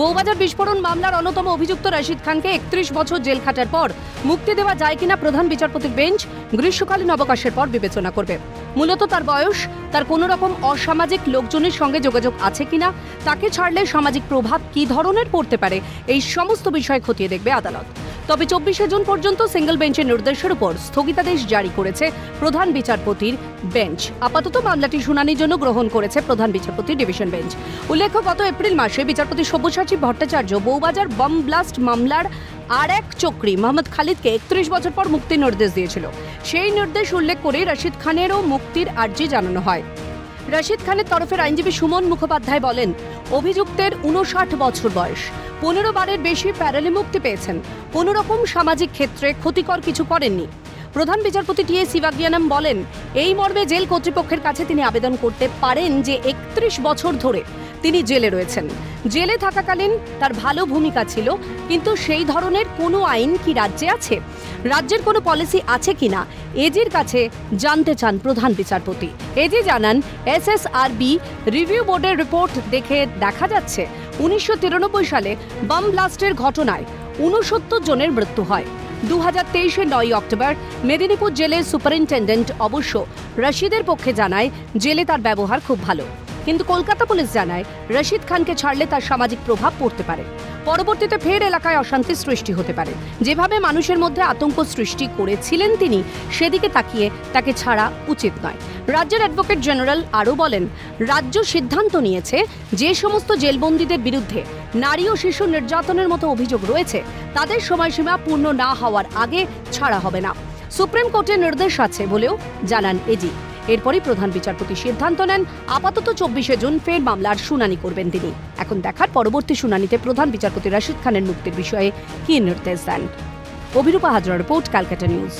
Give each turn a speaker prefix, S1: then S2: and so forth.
S1: বৌবাজার বিস্ফোরণ মামলার অন্যতম অভিযুক্ত রশিদ খানকে একত্রিশ বছর জেল খাটার পর মুক্তি দেওয়া যায় কিনা প্রধান বিচারপতির বেঞ্চ গ্রীষ্মকালীন অবকাশের পর বিবেচনা করবে। মূলত তার বয়স, তার কোনো রকম অসামাজিক লোকজনের সঙ্গে যোগাযোগ আছে কিনা, তাকে ছাড়লে সামাজিক প্রভাব কী ধরনের পড়তে পারে, এই সমস্ত বিষয় খতিয়ে দেখবে আদালত। তবে চব্বিশে জুন পর্যন্ত সিঙ্গল বেঞ্চের নির্দেশের উপর স্থগিতাদেশ জারি করেছে প্রধান বিচারপতির বেঞ্চ। আপাতত মামলাটি শুনানির জন্য গ্রহণ করেছে প্রধান বিচারপতির ডিভিশন বেঞ্চ। উল্লেখ্য, গত এপ্রিল মাসে বিচারপতি সব্যসাচী ভট্টাচার্য বৌবাজার বম ব্লাস্ট মামলার আর এক চক্রী মোহাম্মদ খালিদকে একত্রিশ বছর পর মুক্তির নির্দেশ দিয়েছিল। সেই নির্দেশ উল্লেখ করে রশিদ খানেরও মুক্তির আর্জি জানানো হয়। রশিদ খানের তরফের আইনজীবী সুমন মুখোপাধ্যায় বলেন, অভিযুক্তের উনষাট বছর বয়স। পনেরো বারের বেশি প্যারেলে মুক্তি পেয়েছেন। কোনো রকম সামাজিক ক্ষেত্রে ক্ষতিকর কিছু করেননি। প্রধান বিচারপতি টি এ শিবাগিয়ানাম বলেন, এই মর্মে জেল কর্তৃপক্ষের কাছে তিনি আবেদন করতে পারেন যে একত্রিশ বছর ধরে তিনি জেলে রয়েছেন। জেলে থাকাকালীন তার ভালো ভূমিকা ছিল, কিন্তু সেই ধরনের কোনো আইন কি রাজ্যে আছে? রাজ্যের কোনো পলিসি আছে কিনা? এজির কাছে জানতে চান প্রধান বিচারপতি। এজি জানান, এসএসআরবি রিভিউ বোর্ডের রিপোর্ট দেখে দেখা যাচ্ছে, উনিশশো তিরানব্বই সালে বাম ব্লাস্টের ঘটনায় উনসত্তর জনের মৃত্যু হয়। দু হাজার তেইশের নয় অক্টোবর মেদিনীপুর জেলের সুপারিনটেন্ডেন্ট অবশ্য রশিদের পক্ষে জানায়, জেলে তার ব্যবহার খুব ভালো। কিন্তু কলকাতা পুলিশ জানায়, রশিদ খানকে ছাড়লে তার সামাজিক প্রভাব পড়তে পারে। পরবর্তীতে ফের এলাকায় অশান্তি সৃষ্টি হতে পারে। যেভাবে মানুষের মধ্যে আতঙ্ক সৃষ্টি করেছিলেন তিনি, সেদিকে তাকিয়ে তাকে ছাড়া উচিত নয়। রাজ্যের অ্যাডভোকেট জেনারেল আরও বলেন, রাজ্য সিদ্ধান্ত নিয়েছে যে সমস্ত জেলবন্দীদের বিরুদ্ধে নারী ও শিশু নির্যাতনের মতো অভিযোগ রয়েছে, তাদের সময়সীমা পূর্ণ না হওয়ার আগে ছাড়া হবে না। সুপ্রিম কোর্টের নির্দেশ আছে বলেও জানান এজি এরপরই প্রধান বিচারপতি সিদ্ধান্ত নেন, আপাতত চব্বিশে জুন ফের মামলার শুনানি করবেন তিনি। এখন দেখার পরবর্তী শুনানিতে প্রধান বিচারপতি রাশিদ খানের মুক্তির বিষয়ে কি নির্দেশ দেন? Abhirupa Hazra report, Calcutta news.